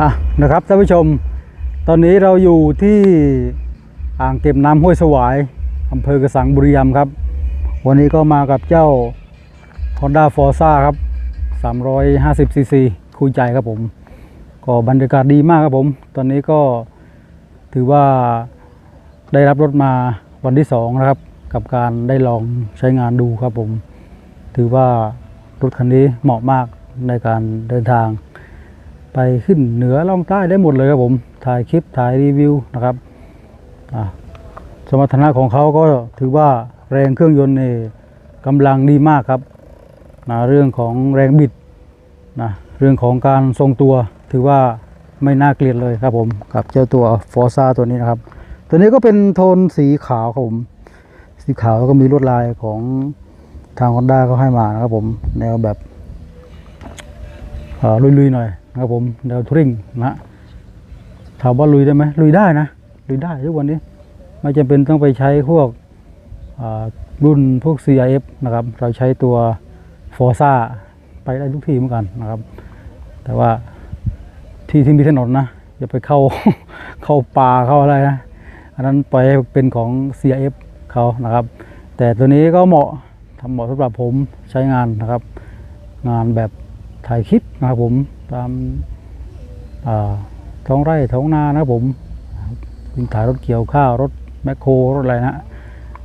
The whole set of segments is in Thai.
อะนะครับท่านผู้ชม ตอนนี้เราอยู่ที่อ่างเก็บน้ำห้วยสวายอำเภอกระสังบุรีรัมย์ครับ วันนี้ก็มากับเจ้า Honda f o r z a ครับ 350 cc คุยใจครับผม ก็บรรยากาศดีมากครับผม ตอนนี้ก็ถือว่าได้รับรถมาวันที่สองนะครับ กับการได้ลองใช้งานดูครับผม ถือว่ารถคันนี้เหมาะมากในการเดินทาง ไปขึ้นเหนือล่องใต้ได้หมดเลยครับผม ถ่ายคลิปถ่ายรีวิวนะครับสมรรถนะของเขาก็ถือว่าแรงเครื่องยนต์นี่กำลังดีมากครับนะเรื่องของแรงบิดนะเรื่องของการทรงตัวถือว่าไม่น่าเกลียดเลยครับผมกับเจ้าตัวฟอร์ซ่าตัวนี้นะครับ ตัวนี้ก็เป็นโทนสีขาวครับผม สีขาวแล้วก็มีลวดลายของทาง Honda เขาให้มานะครับผม แนวแบบลุยๆหน่อย นะครับผมแนวทริงนะถามว่าลุยได้ไหมลุยได้นะลุยได้ทุกวันนี้ ไม่จำเป็นต้องไปใช้พวกรุ่นพวก CIF นะครับ เราใช้ตัว f o r z a ไปได้ทุกที่เหมือนกันนะครับ แต่ว่าที่ที่มีถนนนะ อย่าไปเข้าเข้าป่าเข้าอะไรนะ อันนั้นปล่อยเป็นของ CIF เขานะครับ แต่ตัวนี้ก็เหมาะทำเหมาะสำหรับผมใช้งานนะครับ งานแบบถ่ายคลิปนะครับผม ตามท้องไร่ท้องนานะผมวิ่งถ่ายรถเกี่ยวข้าวรถแมคโครรถอะไรนะ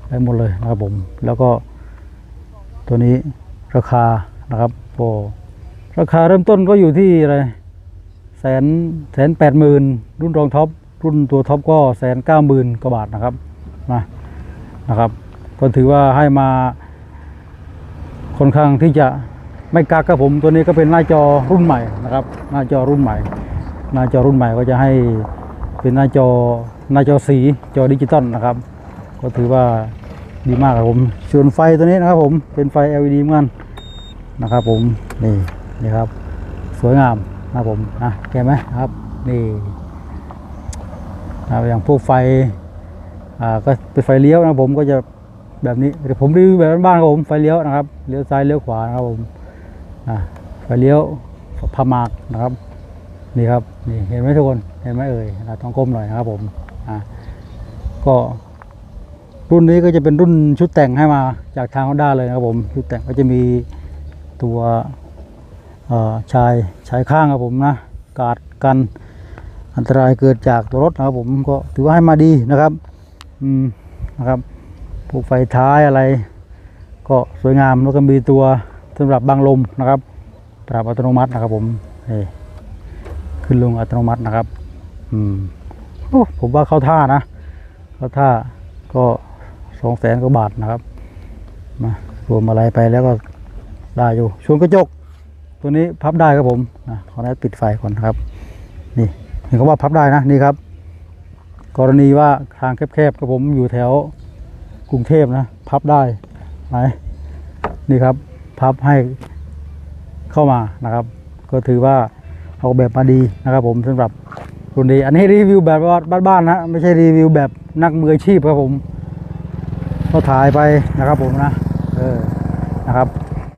ได้หมดเลยนะครับผมแล้วก็ตัวนี้ราคานะครับโอ้ราคาเริ่มต้นก็อยู่ที่อะไรแสนแสนแปดหมื่นรุ่นรองท็อปรุ่นตัวท็อปก็แสนเก้าหมื่นกว่าบาทนะครับนะนะครับ ก็ถือว่าให้มาค่อนข้างที่จะ ไม่กักครับผมตัวนี้ก็เป็นหน้าจอรุ่นใหม่นะครับ หน้าจอรุ่นใหม่ หน้าจอรุ่นใหม่ก็จะให้เป็นหน้าจอหน้าจอสีจอดิจิตอลนะครับ ก็ถือว่าดีมากครับผมส่วนไฟตัวนี้นะครับผมเป็นไฟ LED เหมือนกันนะครับผมนี่นี่ครับ สวยงามนะครับผมนะแกไหมครับนี่นะอย่างพวกไฟอ่าก็เป็นไฟเลี้ยวนะครับผมก็จะแบบนี้เดี๋ยวผมรีวิวแบบบ้านครับผมไฟเลี้ยวนะครับเลี้ยวซ้ายเลี้ยวขวานะครับผม ไฟเลี้ยวพามากนะครับนี่ครับนี่เห็นไหมทุกคนเห็นไหมเอ่ยนะต้องก้มหน่อยนะครับผมอ่าก็รุ่นนี้ก็จะเป็นรุ่นชุดแต่งให้มาจากทาง Honda เลยนะครับผมชุดแต่งก็จะมีตัวชายชายข้างครับผมนะกาดกันอันตรายเกิดจากตัวรถนะครับผมก็ถือว่าให้มาดีนะครับอืมนะครับพวกไฟท้ายอะไร ก็สวยงามแล้วก็มีตัว สำหรับบังลมนะครับ ปรับอัตโนมัตินะครับผมนี่ขึ้นลงอัตโนมัตินะครับ อืมโอ้ผมว่าเข้าท่านะ เข้าท่าก็สองแสนกว่าบาทนะครับมารวมอะไรไปแล้วก็ได้อยู่ชวงกระจก ตัวนี้พับได้ครับผมนะขออนุญาตปิดไฟก่อนนครับ นี่เห็นเขาว่าพับได้นะนี่ครับ กรณีว่าทางแคบๆกับผมอยู่แถวกรุงเทพนะ พับได้ไหนนี่ครับ พับให้เข้ามานะครับ ก็ถือว่าออกแบบมาดีนะครับ ผมสำหรับรุ่นนี้อันนี้รีวิวแบบบ้านๆนะไม่ใช่รีวิวแบบนักมืออาชีพครับผม ก็ถ่ายไปนะครับผมนะเออนะครับ